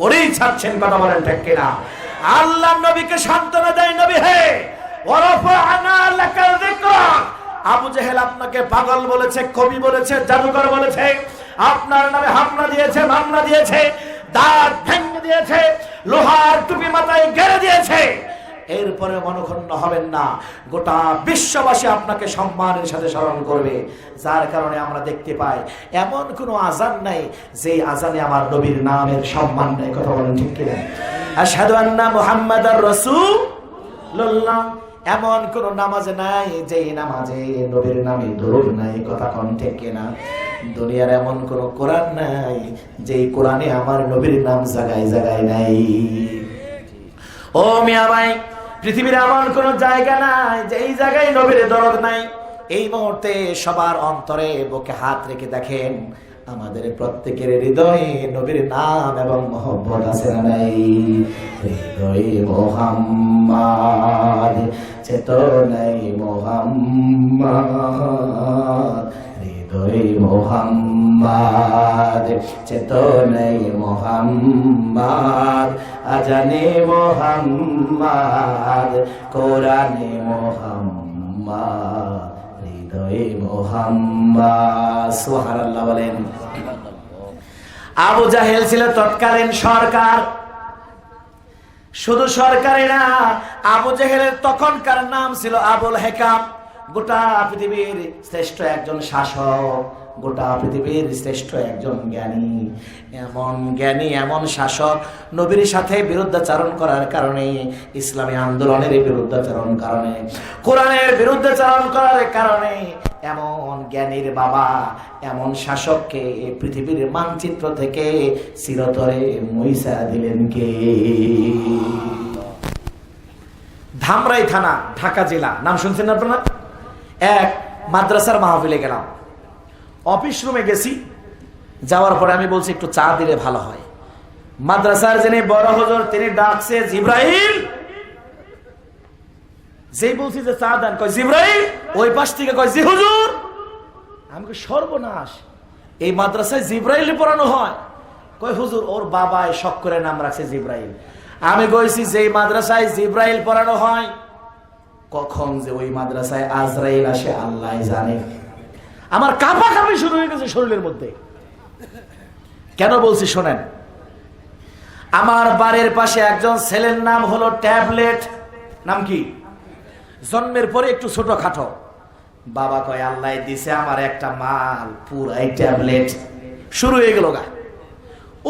করেই ছাড়ছেন কথা বলেন ঠিক কিনা? আল্লাহ নবীকে সান্ত্বনা দেয় নবী হে আবু জেহেল আপনাকে পাগল বলেছে, কবি বলেছে, জাদুকর বলেছে। আপনার নামে হামলা দিয়েছে, মামলা দিয়েছে, দাঁত ভেঙে দিয়েছে, লোহার টুপি মাথায় গেড়ে দিয়েছে। এরপরে মনক্ষুণ্ণ হবেন না। গোটা বিশ্ববাসী আপনাকে সম্মানের সাথে স্মরণ করবে। যার কারণে আমরা দেখতে পাই, এমন কোনো আজান নাই যে আজানে আমার নবীর নামের সম্মান নেই। কথা বলেন ঠিক কিনা? আশহাদু আন্না রাসূলুল্লাহ। এমন কোন নামাজ নাই যে নামাজে নবীর নামে দরুদ নাই। কথা কোন ঠিক কিনা? দুনিয়ার এমন কোন কোরআন নাই যে কোরআনে আমার নবীর নাম জাগায় জাগায় নাই। ও মিয়া ভাই পৃথিবীর এমন কোন জায়গা নাই যে এই জায়গায় নবীর দরদ নাই। এই মুহূর্তে সবার অন্তরে বুকে হাত রেখে দেখেন, আমাদের প্রত্যেকের হৃদয়ে নবীর নাম এবং মোহব্বত আছে না নাই? হৃদয়ে মোহাম্মদ চেতনাই মোহাম্মদ। হৃদয়ে মোহাম্মদ চেতনাই মোহাম্মদ আজানে মোহাম্মদ কোরআনে মোহাম্মদ হৃদয়ে মোহাম্মদ সুবহানাল্লাহ বলেন। আবু জাহেল ছিল তৎকালীন সরকার। শুধু সরকারি না, আবু জেহেলের তখনকার নাম ছিল আবুল হেকাম। গোটা পৃথিবীর শ্রেষ্ঠ একজন শাসক, গোটা পৃথিবীর শ্রেষ্ঠ একজন জ্ঞানী। এমন জ্ঞানী, এমন শাসক নবীর সাথে বিরুদ্ধাচারণ করার কারণে, ইসলামী আন্দোলনের বিরুদ্ধাচারণ কারণে, কোরআনের বিরুদ্ধাচারণ করার কারণে এমন জ্ঞানীর বাবা, এমন শাসককে পৃথিবীর মানচিত্র থেকে চিরতরে মহিষা দিলেন কে? ধামরাই থানা, ঢাকা জেলা। নাম শুনছেন আপনারা? এক, মাদ্রাসার মাহফিলে গেলাম। অফিস রুমে গেছি। যাওয়ার পরে আমি বলছি, একটু চা দিলে ভালো হয়। মাদ্রাসার যিনি বড় হজর, তিনি ডাকছে জিব্রাহিম যেই বলছি যে চা দেন, কয় জিব্রাহিম ওই পাশ থেকে কয়, জি হুজুর! আমি কই, সর্বনাশ! এই মাদ্রাসায় জিব্রাইল পড়ানো হয়। কয়, হুজুর, ওর বাবায় শখ করে নাম রাখছে জিব্রাইল। আমি কইছি, যেই মাদ্রাসায় জিব্রাইল পড়ানো হয় কখন যে ওই মাদ্রাসায় আজরাইল আসে, আল্লাহ জানে। আমার কাপা কাপি শুরু হয়ে গেছে শরীরের মধ্যে। কেন বলছি শোনেন? আমার বাড়ির পাশে একজন ছেলের নাম হলো ট্যাবলেট। নাম কি? জন্মের পরে একটু ছোট খাটো বাবা কয়, আল্লাহ দিছে আমার একটা মাল, পুরাই ট্যাবলেট। শুরু হয়ে গেল গা।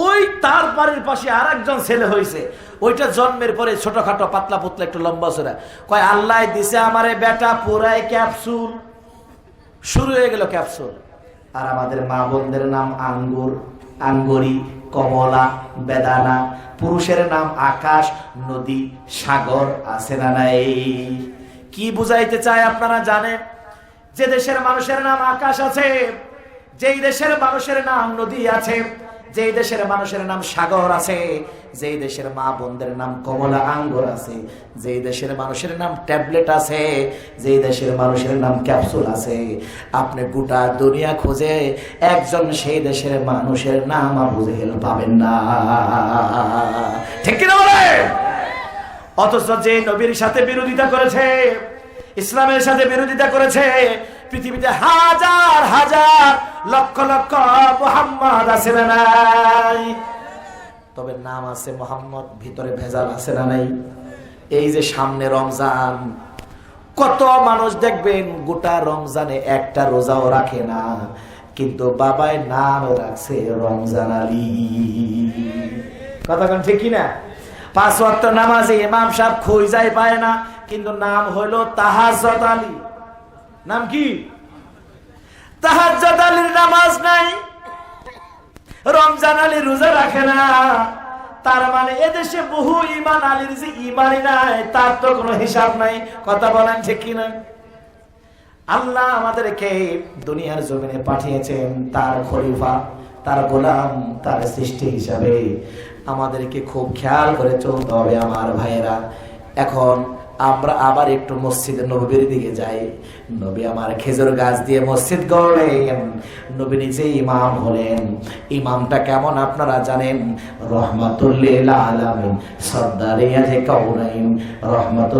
ওই তার বাড়ির পাশে আর একজন ছেলে হয়েছে ওইটা জন্মের পরে ছোটখাটো পাতলা পুতলা একটু লম্বা সোরা কয়, আল্লাহ দিছে আমারে বেটা পুরাই ক্যাপসুল। শুরু হয়ে গেল ক্যাপসুল। আর আমাদের মা বোনদের নাম আঙ্গুর, আঙ্গুরি, কমলা, বেদানা। পুরুষের নাম আকাশ, নদী, সাগর, আছে না নাই? কি বুঝাইতে চায় আপনারা জানেন? যে দেশের মানুষের নাম আকাশ আছে, যেই দেশের মানুষের নাম নদী আছে যেই দেশের মানুষের নাম সাগর আছে, যেই দেশের মা বোনদের নাম কমলা আঙ্গুর আছে, যেই দেশের মানুষের নাম ট্যাবলেট আছে, যেই দেশের মানুষের নাম ক্যাপসুল আছে, আপনি গোটা দুনিয়া খোঁজে একজন সেই দেশের মানুষের নাম আবু পাবেন না। ঠিক কিনা বলে? অথচ যে নবীর সাথে বিরোধিতা করেছে, ইসলামের সাথে বিরোধিতা করেছে পৃথিবীতে হাজার হাজার, লক্ষ লক্ষ মোহাম্মদ আছে না নাই? তবে নাম আছে মোহাম্মদ, ভিতরে ভেজাল আছে না নাই? এই যে সামনে রমজান, কত মানুষ দেখবেন গোটা রমজানে একটা রোজাও রাখে না, কিন্তু বাবায় নাম রাখছে রমজান আলী। কথা কোন ঠিক কিনা? পাঁচ ওয়াক্ত নামাজে ইমাম সাহেব খুঁজাই পায় না, কিন্তু নাম হলো তাহাজ্জত আলী। নাম কি? তাহাজ্জত আলীর নামাজ নাই। রমজান আলী রোজা রাখে না। তার মানে এদেশে বহু ইমান আলীর যে ইমানই নাই, তার তো কোনো হিসাব নাই। কথা বলেন ঠিক কি না আল্লাহ আমাদেরকে দুনিয়ার জমিনে পাঠিয়েছেন তার খলিফা, তার গোলাম, তার সৃষ্টি হিসাবে। আমাদেরকে খুব খেয়াল করে চলতে হবে আমার ভাইয়েরা। এখন আমরা আবার একটু মসজিদে নবীর দিকে যাই। নবী আমার খেজুর গাছ দিয়ে মসজিদ গড়লেন। নবী নিজে ইমাম হলেন। ইমামটা কেমন আপনারা জানেন? রহমাতুল্লিল আলামিন সর্দারিয়া যে কাউনাইন রহমাতুল